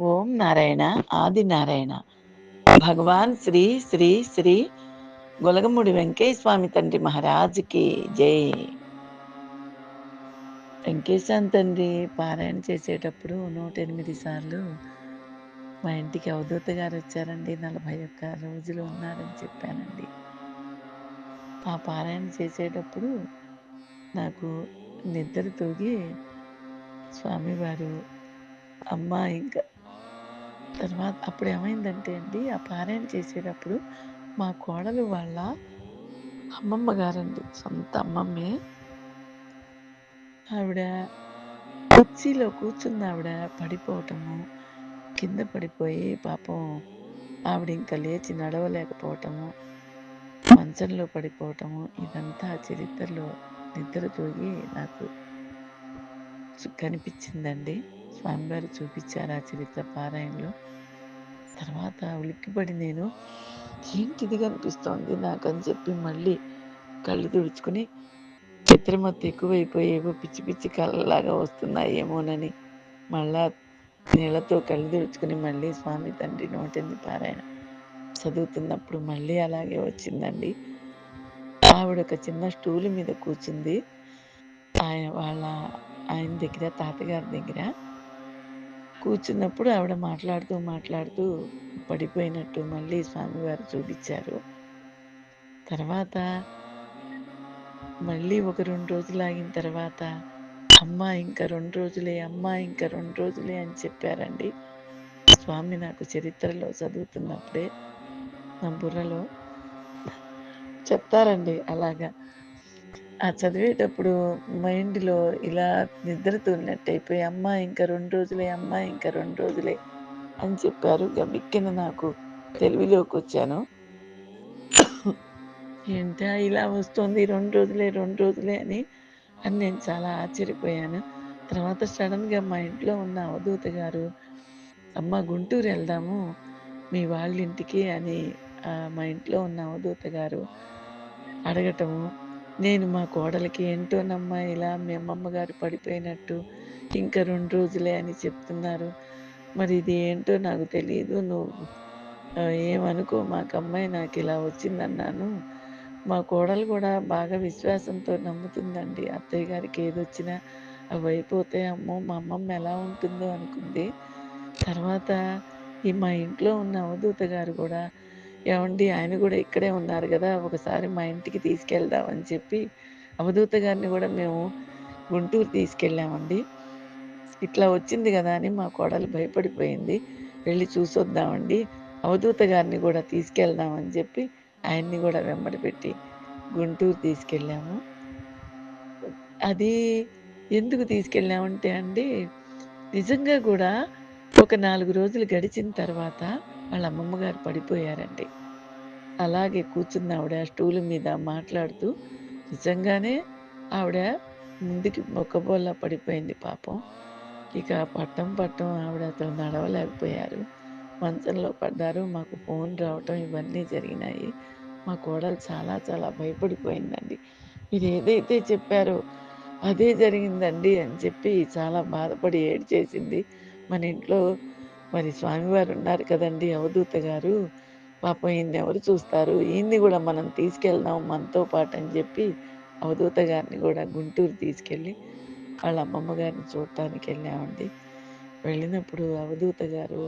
ఓం నారాయణ ఆది నారాయణ. భగవాన్ శ్రీ శ్రీ శ్రీ గొలగముడి వెంకయ్య స్వామి తండ్రి మహారాజుకి జై. వెంకటేశ్వర తండ్రి పారాయణ చేసేటప్పుడు నూట ఎనిమిది సార్లు మా ఇంటికి అవధూత గారు వచ్చారండి. నలభై ఒక్క రోజులు ఉన్నారని చెప్పానండి. ఆ పారాయణ చేసేటప్పుడు నాకు నిద్ర తూగి స్వామివారు అమ్మ ఇంకా తర్వాత అప్పుడు ఏమైందంటే అండి ఆ పారాయణ చేసేటప్పుడు మా కోడలు వాళ్ళ అమ్మమ్మ గారండి సొంత అమ్మమ్మే. ఆవిడ కుర్చీలో కూర్చున్న ఆవిడ పడిపోవటము కింద పడిపోయి పాపం ఆవిడ ఇంకా లేచి నడవలేకపోవటము మంచంలో పడిపోవటము ఇదంతా చరిత్రలో నిద్ర తూగి నాకు కనిపించిందండి. స్వామివారు చూపించారు ఆ చరిత్ర పారాయణలో. తర్వాత ఉలిక్కిపడి నేను ఏంటిది కనిపిస్తోంది నాకని చెప్పి మళ్ళీ కళ్ళు తుడుచుకుని చిత్రమత్తు ఎక్కువైపోయి ఏవో పిచ్చి పిచ్చి కళ్ళలాగా వస్తున్నాయేమోనని మళ్ళా నీళ్ళతో కళ్ళు తుడుచుకుని మళ్ళీ స్వామి తండ్రి నోటిని పారాయణ చదువుతున్నప్పుడు మళ్ళీ అలాగే వచ్చిందండి. ఆవిడ ఒక చిన్న స్టూల్ మీద కూర్చుంది. ఆయన వాళ్ళ ఆయన దగ్గర తాతగారి దగ్గర కూర్చున్నప్పుడు ఆవిడ మాట్లాడుతూ మాట్లాడుతూ పడిపోయినట్టు మళ్ళీ స్వామివారు చూపించారు. తర్వాత మళ్ళీ ఒక రెండు రోజులు ఆగిన తర్వాత అమ్మ ఇంకా రెండు రోజులే అమ్మ ఇంకా రెండు రోజులే అని చెప్పారండి. స్వామి నాకు చరిత్రలో చదువుతున్నప్పుడే నా బుర్రలో చెప్తారండి అలాగా. ఆ చదివేటప్పుడు మైండ్లో ఇలా నిద్రతో తూలినట్టు అయిపోయి అమ్మ ఇంకా రెండు రోజులే అమ్మ ఇంకా రెండు రోజులే అని చెప్పారు. గబిక్కిన నాకు తెలివిలోకి వచ్చాను. ఏంటా ఇలా వస్తుంది? రెండు రోజులే రెండు రోజులే అని అని నేను చాలా ఆశ్చర్యపోయాను. తర్వాత సడన్గా మా ఇంట్లో ఉన్న అవధూత గారు అమ్మ గుంటూరు వెళ్దాము మీ వాళ్ళ ఇంటికి అని మా ఇంట్లో ఉన్న అవధూత గారు అడగటము నేను మా కోడలికి ఏంటోనమ్మా ఇలా మీ అమ్మమ్మ గారు పడిపోయినట్టు ఇంకా రెండు రోజులే అని చెప్తున్నారు. మరి ఇది ఏంటో నాకు తెలియదు నువ్వు ఏమనుకో మాకు అమ్మాయి నాకు ఇలా వచ్చిందన్నాను. మా కోడలు కూడా బాగా విశ్వాసంతో నమ్ముతుందండి. అత్తయ్య గారికి ఏదొచ్చినా అవి అయిపోతే అమ్మో మా అమ్మమ్మ ఎలా ఉంటుందో అనుకుంది. తర్వాత ఈ మా ఇంట్లో ఉన్న అవధూత గారు కూడా ఏమండి? ఆయన కూడా ఇక్కడే ఉన్నారు కదా ఒకసారి మా ఇంటికి తీసుకెళ్దామని చెప్పి అవధూత గారిని కూడా మేము గుంటూరు తీసుకెళ్ళామండి. ఇట్లా వచ్చింది కదా అని మా కోడలు భయపడిపోయింది. వెళ్ళి చూసొద్దామండి. అవధూత గారిని కూడా తీసుకెళ్దామని చెప్పి ఆయన్ని కూడా వెంబడి పెట్టి గుంటూరు తీసుకెళ్ళాము. అది ఎందుకు తీసుకెళ్ళామంటే అండి నిజంగా కూడా ఒక నాలుగు రోజులు గడిచిన తర్వాత వాళ్ళ అమ్మమ్మ గారు పడిపోయారండి. అలాగే కూర్చున్న ఆవిడ స్టూల్ మీద మాట్లాడుతూ నిజంగానే ఆవిడ ముందుకి మొక్కబోల్లా పడిపోయింది పాపం. ఇక పట్టం పట్టం ఆవిడ అతను నడవలేకపోయారు. మంచంలో పడ్డారు మాకు ఫోన్ రావటం ఇవన్నీ జరిగినాయి. మా కోడలు చాలా చాలా భయపడిపోయిందండి. మీరు ఏదైతే చెప్పారో అదే జరిగిందండి అని చెప్పి చాలా బాధపడి ఏడ్చేసింది. మన ఇంట్లో మరి స్వామివారు ఉన్నారు కదండి అవధూత గారు. పాపం ఈయన్ని ఎవరు చూస్తారు? ఈయన్ని కూడా మనం తీసుకెళ్దాం మనతో పాటు అని చెప్పి అవధూత గారిని కూడా గుంటూరు తీసుకెళ్ళి వాళ్ళ అమ్మమ్మ గారిని చూడటానికి వెళ్ళామండి. వెళ్ళినప్పుడు అవధూత గారు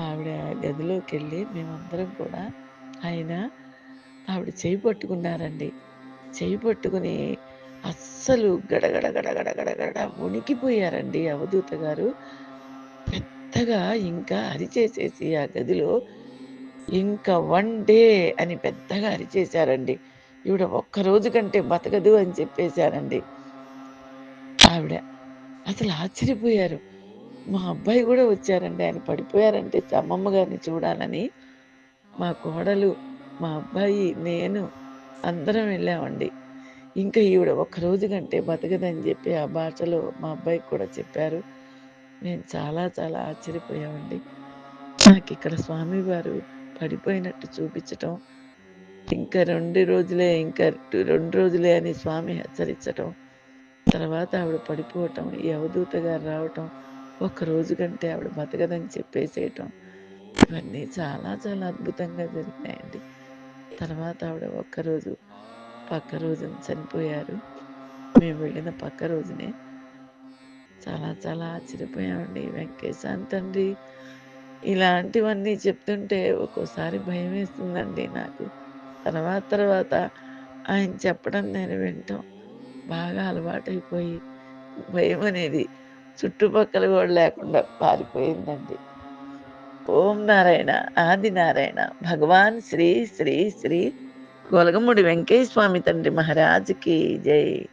ఆవిడ గదిలోకి వెళ్ళి మేమందరం కూడా ఆయన ఆవిడ చేయి పట్టుకున్నారండి. చేయి పట్టుకుని అస్సలు గడగడ గడగడ గడగడ ఉనికిపోయారండి అవధూత గారు. పెద్దగా ఇంకా అరిచేసేసి ఆ గదిలో ఇంకా వన్ డే అని పెద్దగా అరిచేశారండి. ఈవిడ ఒక్క రోజు కంటే బతకదు అని చెప్పేశారండి ఆవిడ అసలు ఆశ్చర్యపోయారు. మా అబ్బాయి కూడా వచ్చారండి. ఆయన పడిపోయారంటే అమ్మమ్మ గారిని చూడాలని. మా కోడలు మా అబ్బాయి నేను అందరం వెళ్ళామండి. ఇంకా ఈవిడ ఒక్కరోజు కంటే బతకదని చెప్పి ఆ భాషలో మా అబ్బాయికి కూడా చెప్పారు. నేను చాలా చాలా ఆశ్చర్యపోయామండి నాకు ఇక్కడ స్వామివారు పడిపోయినట్టు చూపించటం ఇంకా రెండు రోజులే ఇంకా రెండు రోజులే అని స్వామి హెచ్చరించటం తర్వాత ఆవిడ పడిపోవటం ఈ అవధూత గారు రావటం ఒక్కరోజు కంటే ఆవిడ బతకదని చెప్పేసేయటం. ఇవన్నీ చాలా చాలా అద్భుతంగా జరిగినాయండి. తర్వాత ఆవిడ ఒక్కరోజు, పక్క రోజున చనిపోయారు. మేము వెళ్ళిన పక్క రోజునే. చాలా చాలా ఆశ్చర్యపోయామండి. వెంకటేశాన్ తండ్రి ఇలాంటివన్నీ చెప్తుంటే ఒక్కోసారి భయమేస్తుందండి నాకు. తర్వాత తర్వాత ఆయన చెప్పడం నేను వింటాం బాగా అలవాటైపోయి భయం అనేది చుట్టుపక్కల కూడా లేకుండా పారిపోయిందండి. ఓం నారాయణ, ఆది నారాయణ, భగవాన్ శ్రీ శ్రీ శ్రీ గొలగముడి వెంకయ్య స్వామి తండ్రి మహారాజుకి జై.